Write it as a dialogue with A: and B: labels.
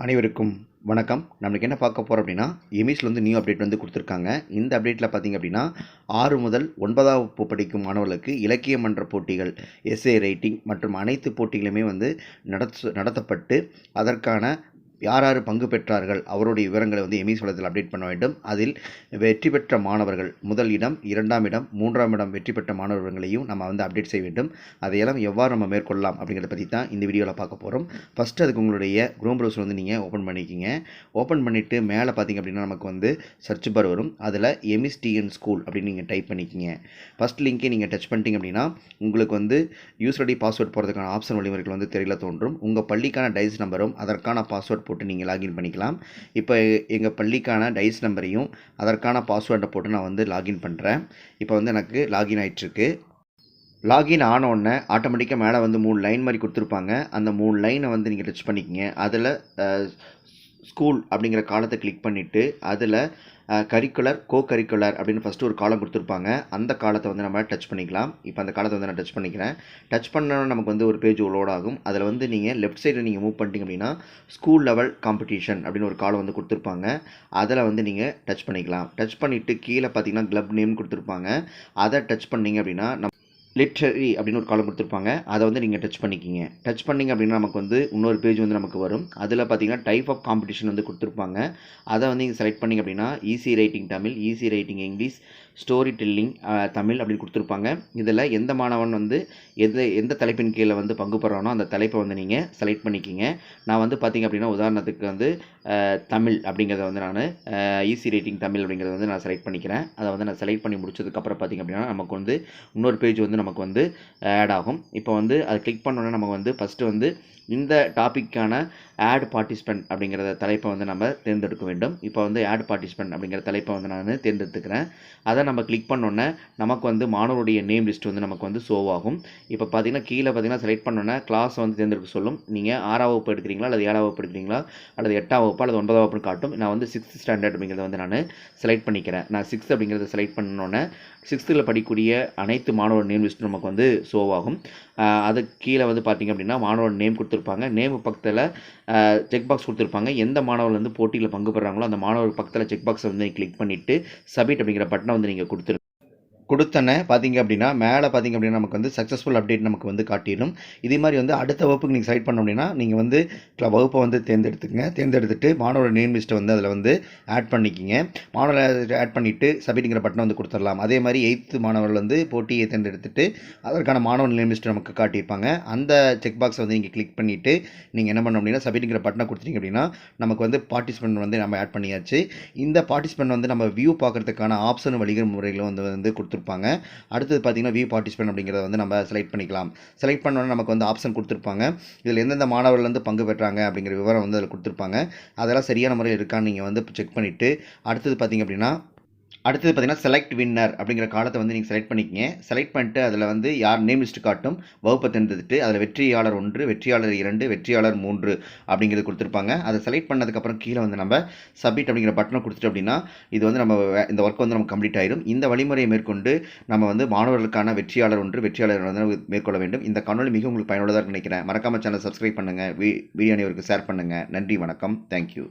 A: அனைவருக்கும் வணக்கம். நம்மளுக்கு என்ன பார்க்க போகிறோம் அப்படின்னா எமிஸில் வந்து நியூ அப்டேட் வந்து கொடுத்துருக்காங்க. இந்த அப்டேட்டில் பார்த்தீங்க அப்படின்னா ஆறு முதல் ஒன்பதாம் வகுப்பு படிக்கும் மாணவர்களுக்கு இலக்கிய மன்ற போட்டிகள் எஸ்ஏ ரைட்டிங் மற்றும் அனைத்து போட்டிகளுமே வந்து நடத்த நடத்தப்பட்டு அதற்கான யார் யார் பங்கு பெற்றார்கள் அவருடைய விவரங்களை வந்து எமிஸ் வளத்தில் அப்டேட் பண்ண வேண்டும். அதில் வெற்றி பெற்ற மாணவர்கள் முதல் இடம் இரண்டாம் இடம் மூன்றாம் இடம் வெற்றி பெற்ற மாணவர்களையும் நம்ம வந்து அப்டேட் செய்ய வேண்டும். அதையெல்லாம் எவ்வாறு நம்ம மேற்கொள்ளலாம் அப்படிங்கிறத பற்றி தான் இந்த வீடியோவில் பார்க்க போகிறோம் ஃபஸ்ட்டு அதுக்கு உங்களுடைய குரோம் ப்ரௌசர் வந்து நீங்கள் ஓப்பன் பண்ணிக்கிங்க. ஓப்பன் பண்ணிவிட்டு மேலே பார்த்தீங்க அப்படின்னா நமக்கு வந்து சர்ச் பார் வரும். அதில் எம்எஸ்டிஎன் ஸ்கூல் அப்படின்னு நீங்கள் டைப் பண்ணிக்கிங்க. ஃபஸ்ட் லிங்க்கே நீங்கள் டச் பண்ணிட்டீங்க அப்படின்னா உங்களுக்கு வந்து யூஸ் ஐடி பாஸ்வேர்ட் போகிறதுக்கான ஆப்ஷன் வழிமுறைகள் வந்து தெரியல தோன்றும். உங்கள் பள்ளிக்கான டைஸ் நம்பரும் அதற்கான பாஸ்வேர்ட் போட்டு நீங்கள் லாகின் பண்ணிக்கலாம். இப்போ எங்கள் பள்ளிக்கான டைஸ் நம்பரையும் அதற்கான பாஸ்வேர்டை போட்டு நான் வந்து லாகின் பண்ணுறேன் இப்போ வந்து எனக்கு லாகின் ஆகிட்டுருக்கு லாகின் ஆன உடனே ஆட்டோமேட்டிக்காக மேலே வந்து மூணு லைன் மாதிரி கொடுத்துருப்பாங்க. அந்த மூணு லைனை வந்து நீங்கள் டச் பண்ணிக்கிங்க. அதில் ஸ்கூல் அப்படிங்கிற காலத்தை கிளிக் பண்ணிவிட்டு அதில் கரிக்குலர் கோ கரிக்குலர் அப்படின்னு ஃபஸ்ட்டு ஒரு காலம் கொடுத்துருப்பாங்க. அந்த காலத்தை வந்து நம்ம டச் பண்ணிக்கலாம். இப்போ அந்த காலத்தை வந்து நான் டச் பண்ணிக்கிறேன். டச் பண்ணோன்னா நமக்கு வந்து ஒரு பேஜ் லோட் ஆகும். அதில் வந்து நீங்கள் லெஃப்ட் சைடில் நீங்கள் மூவ் பண்ணிட்டீங்க அப்படின்னா ஸ்கூல் லெவல் காம்படிஷன் அப்படின்னு ஒரு காலம் வந்து கொடுத்துருப்பாங்க. அதில் வந்து நீங்கள் டச் பண்ணிக்கலாம். டச் பண்ணிவிட்டு கீழே பார்த்தீங்கன்னா கிளப் நேம் கொடுத்துருப்பாங்க. அதை டச் பண்ணீங்க அப்படின்னா நம்ம லிட்ரரி அப்படின்னு ஒரு காலம் கொடுத்துருப்பாங்க அதை வந்து நீங்கள் டச் பண்ணிக்கிங்க. டச் பண்ணிங்க அப்படின்னா நமக்கு வந்து இன்னொரு பேஜ் வந்து நமக்கு வரும். அதில் பார்த்தீங்கன்னா டைப் ஆஃப் காம்படிஷன் வந்து கொடுத்துருப்பாங்க. அதை வந்து நீங்கள் செலக்ட் பண்ணிங்க அப்படின்னா easy writing Tamil easy writing English story telling Tamil அப்படின்னு கொடுத்துருப்பாங்க. இதில் எந்த மாணவன் வந்து எந்த எந்த தலைப்பின் கீழே வந்து பங்கு பெறானோ அந்த தலைப்பை வந்து நீங்கள் செலக்ட் பண்ணிக்கிங்க. நான் வந்து பார்த்திங்க அப்படின்னா உதாரணத்துக்கு வந்து தமிழ் அப்படிங்கிறத வந்து நான் ஈஸி ரைட்டிங் தமிழ் அப்படிங்கிறத வந்து நான் செலக்ட் பண்ணிக்கிறேன். அதை வந்து நான் செலக்ட் பண்ணி முடிச்சதுக்கப்புறம் பார்த்திங்க அப்படின்னா நமக்கு வந்து இன்னொரு பேஜ் வந்து நமக்கு வந்து ஆட் ஆகும். இப்போ வந்து அதை கிளிக் பண்ணோன்னே நமக்கு வந்து ஃபஸ்ட்டு வந்து இந்த டாப்பிக்கான ஆட் பார்ட்டிசிபென்ட் அப்படிங்கிற தலைப்பை வந்து நம்ம தேர்ந்தெடுக்க வேண்டும். இப்போ வந்து ஆட் பார்ட்டிசிபெண்ட் அப்படிங்கிற தலைப்பை வந்து நான் தேர்ந்தெடுத்துக்கிறேன். அதை நம்ம கிளிக் பண்ணோன்னே நமக்கு வந்து மாணவருடைய நேம் லிஸ்ட் வந்து நமக்கு வந்து ஷோ ஆகும். இப்போ பார்த்தீங்கன்னா கீழே பார்த்தீங்கன்னா செலக்ட் பண்ணோன்னே கிளாஸ் வந்து தேர்ந்தெடுக்க சொல்லும். நீங்கள் ஆறாம் வகுப்பு எடுக்கிறீங்களா அல்லது ஏழாம் வகுப்பு எடுக்கிறீங்களா அல்லது எட்டாம் வகுப்பு அல்லது ஒன்பதாம் வகுப்புன்னு காட்டும். நான் வந்து சிக்ஸ்த் ஸ்டாண்டர்ட் அப்படிங்கிறத வந்து நான் செலக்ட் பண்ணிக்கிறேன். நான் சிக்ஸ்த் அப்படிங்கிறத செலக்ட் பண்ணோன்னே சிக்ஸ்த்தில் படிக்கக்கூடிய அனைத்து மாணவர் நேம் லிஸ்ட்டும் நமக்கு வந்து ஷோ ஆகும். அது கீழே வந்து பார்த்திங்க அப்படின்னா மாணவர் நேம் கொடுத்து கொடுத்துருப்பாங்க. நேம் பக்கத்தில் செக் பாக்ஸ் கொடுத்துருப்பாங்க. எந்த மாணவர் வந்து போட்டியில் பங்கு பெறாங்களோ அந்த மாணவர் பக்கத்தில் செக் பாக்ஸை வந்து கிளிக் பண்ணிவிட்டு சப்மிட் அப்படிங்கிற பட்டனை வந்து நீங்கள் கொடுத்துரு கொடுத்தன. பார்த்தீங்க அப்படின்னா மேலே பார்த்தீங்க அப்படின்னா நமக்கு வந்து சக்ஸஸ்ஃபுல் அப்டேட் நமக்கு வந்து காட்டிடும் இதே மாதிரி வந்து அடுத்த வகுப்புக்கு நீங்கள் செலக்ட் பண்ண அப்படின்னா நீங்கள் வந்து வகுப்பை வந்து தேர்ந்தெடுத்துக்கங்க. தேர்ந்தெடுத்துட்டு மாணவர் நேம் லிஸ்ட்டை வந்து அதில் வந்து ஆட் பண்ணிக்கிங்க. மாணவர் ஆட் பண்ணிவிட்டு சப்மிட்டுங்கிற பட்டனை வந்து கொடுத்துடலாம். அதே மாதிரி எயித்து மாணவர்கள் வந்து போட்டியை தேர்ந்தெடுத்துட்டு அதற்கான மாணவர் நேம் லிஸ்ட்டை நமக்கு காட்டியிருப்பாங்க. அந்த செக் பாக்ஸை வந்து நீங்கள் கிளிக் பண்ணிவிட்டு நீங்கள் என்ன பண்ணணும் அப்படின்னா சப்மிட்டுங்கிற பட்டனை கொடுத்துட்டீங்க அப்படின்னா நமக்கு வந்து பார்ட்டிசிபெண்ட் வந்து நம்ம ஆட் பண்ணியாச்சு. இந்த பார்ட்டிசிபெண்ட் வந்து நம்ம வியூ பார்க்குறதுக்கான ஆப்ஷன் வழிகள் முறைகளும் வந்து வந்து கொடுத்து கொடுத்துருப்பாங்க. அடுத்தது பார்த்தீங்கன்னா வியூ பார்ட்டிசிபென்ட் அப்படிங்கிறத வந்து நம்ம செலக்ட் பண்ணிக்கலாம். செலக்ட் பண்ணோன்னா நமக்கு வந்து ஆப்ஷன் கொடுத்துருப்பாங்க. இதில் எந்தெந்த மாணவர்கள் வந்து பங்கு பெற்றாங்க அப்படிங்கிற விவரம் வந்து அதில் கொடுத்துருப்பாங்க. அதெல்லாம் சரியான முறையில் இருக்கான்னு நீங்கள் வந்து செக் பண்ணிவிட்டு அடுத்தது பார்த்திங்க அப்படின்னா அடுத்தது பார்த்தீங்கன்னா செலக்ட் வின்னர் அப்படிங்கிற காலத்தை வந்து நீங்கள் செலக்ட் பண்ணிக்கிங்க. செலக்ட் பண்ணிட்டு அதில் வந்து யார் நேம் லிஸ்ட் காட்டும் வகுப்பை தேர்ந்தெடுத்துட்டு அதில் வெற்றியாளர் ஒன்று வெற்றியாளர் இரண்டு வெற்றியாளர் மூன்று அப்படிங்கிறது கொடுத்துருப்பாங்க. அதை செலக்ட் பண்ணதுக்கப்புறம் கீழே வந்து நம்ம சப்மிட் அப்படிங்கிற பட்டனை கொடுத்துட்டு அப்படின்னா இது வந்து நம்ம இந்த ஒர்க் வந்து நம்ம கம்ப்ளீட் ஆயிடும் இந்த வழிமுறையை மேற்கொண்டு நம்ம வந்து மாணவர்களுக்கான வெற்றியாளர் ஒன்று வெற்றியாளர் வந்து மேற்கொள்ள வேண்டும். இந்த காணொலி மிக உங்களுக்கு பயனுள்ளதாக நினைக்கிறேன். மறக்காமல் சேனல் சப்ஸ்கிரைப் பண்ணுங்கள் வீடியோ அனைவருக்கு ஷேர் பண்ணுங்கள் நன்றி வணக்கம். தேங்க்யூ